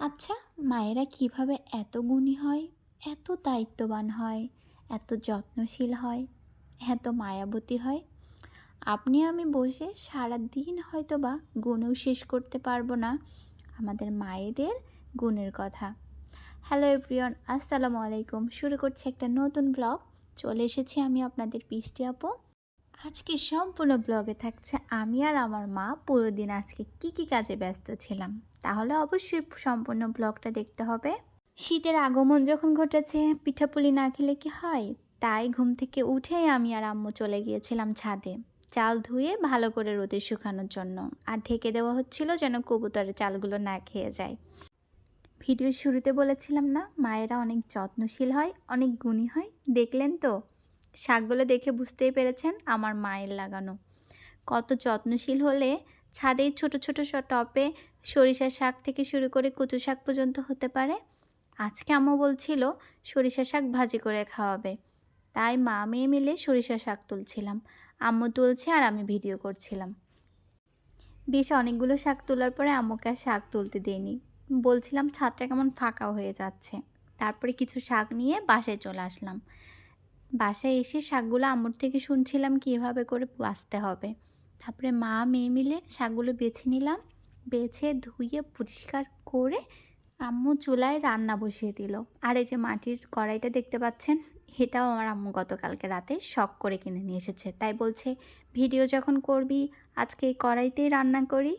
আচ্ছা মায়েরা কীভাবে এত গুণী হয়, এত দায়িত্ববান হয়, এত যত্নশীল হয়, এত মায়াবতী হয়? আপনি আমি বসে সারা দিন হয়তো বা গুণেও শেষ করতে পারব না। আমাদের মায়েদের গুণের কথা। হ্যালো এভরিওয়ান আসসালামু আলাইকুম। শুরু করছি একটা নতুন ব্লগ চলে এসেছি আমি আপনাদের পিষ্টি আপু। আজকে সম্পূর্ণ ব্লগে থাকছে আমি আর আমার মা। পুরো দিন আজকে কি কি কাজে ব্যস্ত ছিলাম। তাহলে অবশ্যই সম্পূর্ণ ব্লগটা দেখতে হবে। শীতের আগমন যখন ঘটেছে, পিঠাপুলি না খেলে কি হয়? তাই ঘুম থেকে উঠেই আমি আর আম্মু চলে গিয়েছিলাম ছাদে। চাল ধুয়ে ভালো করে রোদে শুকানোর জন্য। আর ঢেকে দেওয়া হচ্ছিল যেন কবুতরের চালগুলো না খেয়ে যায়। ভিডিওর শুরুতে বলেছিলাম না, মায়েরা অনেক যত্নশীল হয়, অনেক গুণী হয়। দেখলেন তো? শাকগুলো দেখে বুঝতেই পেরেছেন আমার মায়ের লাগানো। কত যত্নশীল হলে ছাদে ছোট ছোট টপে সরিষা শাক থেকে শুরু করে কচু শাক পর্যন্ত হতে পারে। আজকে আম্মু বলছিল সরিষা শাক ভাজি করে খাওয়াবে। তাই মা মেয়ে মিলে সরিষা শাক তুলছিলাম। আম্মু তুলছে আর আমি ভিডিও করছিলাম। বেশ অনেকগুলো শাক তোলার পরে আম্মুকে আর শাক তুলতে দিইনি। বলছিলাম ছাদটা কেমন ফাঁকা হয়ে যাচ্ছে। তারপরে কিছু শাক নিয়ে বাসায় চলে আসলাম। বাসায় এসে শাকগুলো আম্মুর থেকে শুনছিলাম কীভাবে করে বাছতে হবে। তারপরে মা, মেয়ে মিলে শাকগুলো বেছে নিলাম। বেছে ধুয়ে পরিষ্কার করে আম্মু চুলায় রান্না বসিয়ে দিল। আর এই যে মাটির কড়াইটা দেখতে পাচ্ছেন, এটাও আমার আম্মু গতকালকে রাতে শখ করে কিনে নিয়ে এসেছে। তাই বলছে, ভিডিও যখন করবি, আজকে এই কড়াইতেই রান্না করি।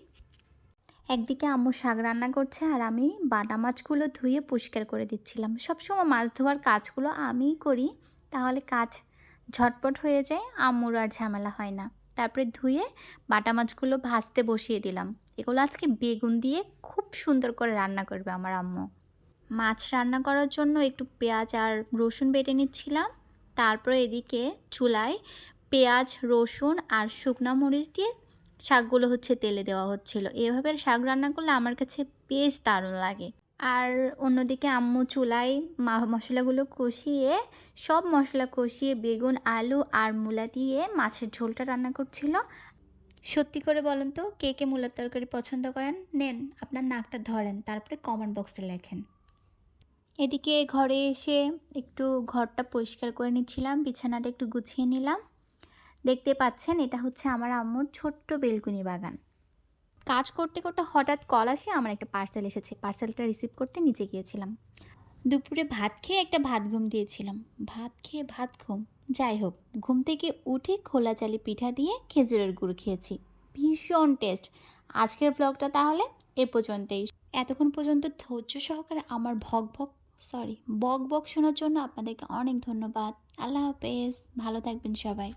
একদিকে আম্মু শাক রান্না করছে আর আমি বাটা মাছগুলো ধুয়ে পরিষ্কার করে দিচ্ছিলাম। সবসময় মাছ ধোয়ার কাজগুলো আমিই করি। তাহলে কাজ ঝটপট হয়ে যায়, আম্মুর আর ঝামেলা হয় না। তারপরে ধুয়ে বাটা মাছগুলো ভাজতে বসিয়ে দিলাম। এগুলো আজকে বেগুন দিয়ে খুব সুন্দর করে রান্না করবে আমার আম্মু। মাছ রান্না করার জন্য একটু পেঁয়াজ আর রসুন বেটে নিচ্ছিলাম। তারপরে এদিকে চুলায় পেঁয়াজ, রসুন আর শুকনো মরিচ দিয়ে শাকগুলো হচ্ছে তেলে দেওয়া হচ্ছিল। এভাবে শাক রান্না করলে আমার কাছে বেশ দারুণ লাগে। আর অন্যদিকে আম্মু চুলায় মশলাগুলো কষিয়ে, সব মশলা কষিয়ে বেগুন, আলু আর মূলা দিয়ে মাছের ঝোলটা রান্না করছিল। সত্যি করে বলেন তো, কে কে মূলার তরকারি পছন্দ করেন? নেন, আপনার নাকটা ধরেন, তারপরে কমেন্ট বক্সে লেখেন। এদিকে ঘরে এসে একটু ঘরটা পরিষ্কার করে নিচ্ছিলাম, বিছানাটা একটু গুছিয়ে নিলাম। দেখতে পাচ্ছেন, এটা হচ্ছে আমার আম্মুর ছোট্ট বেলকুনি বাগান। কাজ করতে করতে হঠাৎ কল আসে, আমার একটা পার্সেল এসেছে। পার্সেলটা রিসিভ করতে নিচে গিয়েছিলাম। দুপুরে ভাত খেয়ে একটা ভাত ঘুম দিয়েছিলাম। ভাত খেয়ে ভাত ঘুম। যাই হোক, ঘুম থেকে উঠে খোলা চালি পিঠা দিয়ে খেজুরের গুড় খেয়েছি। ভীষণ টেস্ট আজকের ব্লগটা তাহলে এ পর্যন্তই। এতক্ষণ পর্যন্ত ধৈর্য সহকারে আমার ভক ভক সরি বক বক শোনার জন্য আপনাদেরকে অনেক ধন্যবাদ। আল্লাহ হাফেজ। ভালো থাকবেন সবাই।